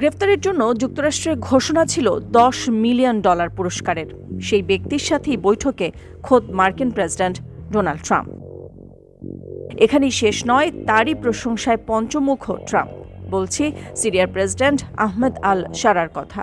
গ্রেফতারের জন্য যুক্তরাষ্ট্রের ঘোষণা ছিল দশ মিলিয়ন ডলার পুরস্কারের। সেই ব্যক্তির সাথেই বৈঠকে খোদ মার্কিন প্রেসিডেন্ট ডোনাল্ড ট্রাম্প। এখানেই শেষ নয়, তারই প্রশংসায় পঞ্চমুখ ট্রাম্প, বলছি সিরিয়ার প্রেসিডেন্ট আহমেদ আল সারার কথা।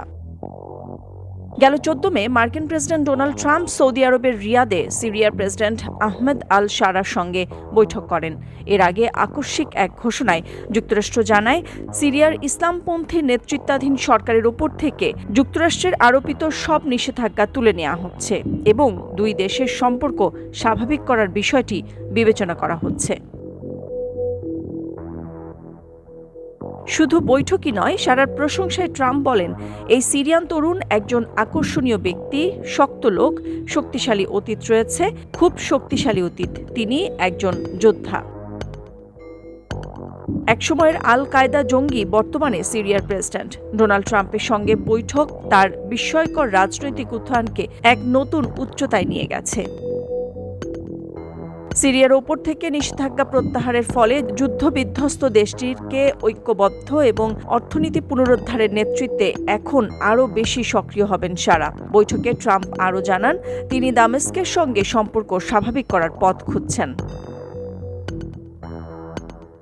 গেল চোদ্দ মে মার্কিন প্রেসিডেন্ট ডোনাল্ড ট্রাম্প সৌদি আরবের রিয়াদে সিরিয়ার প্রেসিডেন্ট আহমেদ আল সারার সঙ্গে বৈঠক করেন। এর আগে আকস্মিক এক ঘোষণায় যুক্তরাষ্ট্র জানায়, সিরিয়ার ইসলামপন্থী নেতৃত্বাধীন সরকারের ওপর থেকে যুক্তরাষ্ট্রের আরোপিত সব নিষেধাজ্ঞা তুলে নেওয়া হচ্ছে এবং দুই দেশের সম্পর্ক স্বাভাবিক করার বিষয়টি বিবেচনা করা হচ্ছে। শুধু বৈঠকই নয়, সারার প্রশংসায় ট্রাম্প বলেন, এই সিরিয়ান তরুণ একজন আকর্ষণীয় ব্যক্তি, শক্ত লোক, শক্তিশালী অতীত রয়েছে, খুব শক্তিশালী অতীত, তিনি একজন যোদ্ধা। একসময়ের আল কায়দা জঙ্গি, বর্তমানে সিরিয়ার প্রেসিডেন্ট। ডোনাল্ড ট্রাম্পের সঙ্গে বৈঠক তার বিস্ময়কর রাজনৈতিক উত্থানকে এক নতুন উচ্চতায় নিয়ে গেছে। সিরিয়ার ওপর থেকে নিষেধাজ্ঞা প্রত্যাহারের ফলে যুদ্ধবিধ্বস্ত দেশটিকে ঐক্যবদ্ধ এবং অর্থনীতি পুনরুদ্ধারের নেতৃত্বে এখন আরও বেশি সক্রিয় হবেন সারা। বৈঠকে ট্রাম্প আরও জানান, তিনি দামেস্কের সঙ্গে সম্পর্ক স্বাভাবিক করার পথ খুঁজছেন।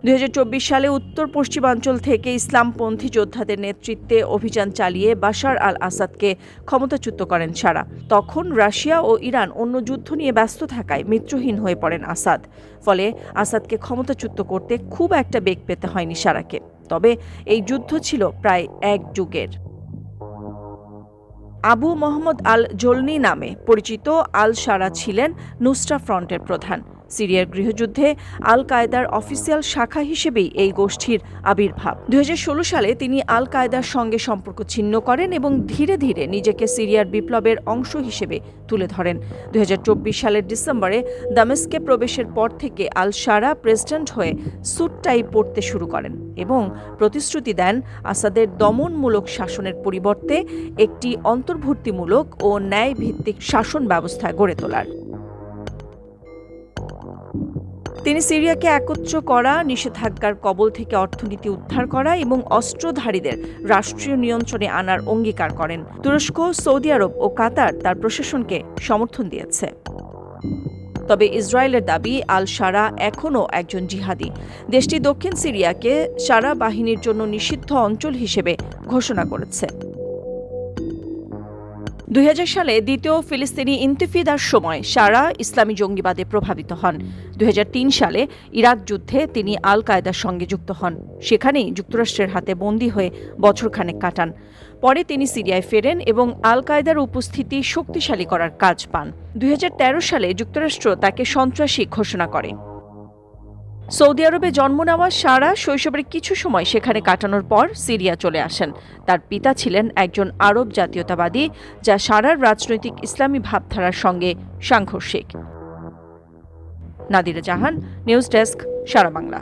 দুই হাজার চব্বিশ সালে উত্তর পশ্চিমাঞ্চল থেকে ইসলামপন্থী যোদ্ধাদের নেতৃত্বে অভিযান চালিয়ে বাশার আল আসাদকে ক্ষমতাচ্যুত করেন সারা। তখন রাশিয়া ও ইরান অন্য যুদ্ধ নিয়ে ব্যস্ত থাকায় মিত্রহীন হয়ে পড়েন আসাদ। ফলে আসাদকে ক্ষমতাচ্যুত করতে খুব একটা বেগ পেতে হয়নি সারাকে। তবে এই যুদ্ধ ছিল প্রায় এক যুগের। আবু মোহাম্মদ আল জলনি নামে পরিচিত আল সারা ছিলেন নুসরা ফ্রন্টের প্রধান। সিরিয়ার গৃহযুদ্ধে আল কায়দার অফিসিয়াল শাখা হিসেবেই এই গোষ্ঠীর আবির্ভাব। দুই হাজার ষোলো সালে তিনি আল কায়দার সঙ্গে সম্পর্ক ছিন্ন করেন এবং ধীরে ধীরে নিজেকে সিরিয়ার বিপ্লবের অংশ হিসেবে তুলে ধরেন। দুই হাজার চব্বিশ সালের ডিসেম্বরে দামেস্কে প্রবেশের পর থেকে আল সারা প্রেসিডেন্ট হয়ে সুটটাই পড়তে শুরু করেন এবং প্রতিশ্রুতি দেন আসাদের দমনমূলক শাসনের পরিবর্তে একটি অন্তর্ভুক্তিমূলক ও ন্যায় ভিত্তিক শাসন ব্যবস্থা গড়ে তোলার। তিনি সিরিয়াকে একত্র করা, নিষেধাজ্ঞার কবল থেকে অর্থনীতি উদ্ধার করা এবং অস্ত্রধারীদের রাষ্ট্রীয় নিয়ন্ত্রণে আনার অঙ্গীকার করেন। তুরস্ক, সৌদি আরব ও কাতার তার প্রশাসনকে সমর্থন দিয়েছে। তবে ইসরায়েলের দাবি আল সারা এখনও একজন জিহাদি। দেশটি দক্ষিণ সিরিয়াকে সারা বাহিনীর জন্য নিষিদ্ধ অঞ্চল হিসেবে ঘোষণা করেছে। দুই হাজার সালে দ্বিতীয় ফিলিস্তিনি ইন্তিফিদার সময় সারা ইসলামী জঙ্গিবাদে প্রভাবিত হন। দুই হাজার তিন সালে ইরাক যুদ্ধে তিনি আল কায়দার সঙ্গে যুক্ত হন। সেখানেই যুক্তরাষ্ট্রের হাতে বন্দী হয়ে বছরখানেক কাটান। পরে তিনি সিরিয়ায় ফেরেন এবং আল কায়দার উপস্থিতি শক্তিশালী করার কাজ পান। দুই হাজার তেরো সালে যুক্তরাষ্ট্র তাকে সন্ত্রাসী ঘোষণা করে। সৌদি আরবে জন্ম নেওয়া সারা শৈশবের কিছু সময় সেখানে কাটানোর পর সিরিয়া চলে আসেন। তার পিতা ছিলেন একজন আরব জাতীয়তাবাদী, যা সারার রাজনৈতিক ইসলামী ভাবধারার সঙ্গে সাংঘর্ষিক। Nadira Jahan, news desk, Sara Bangla.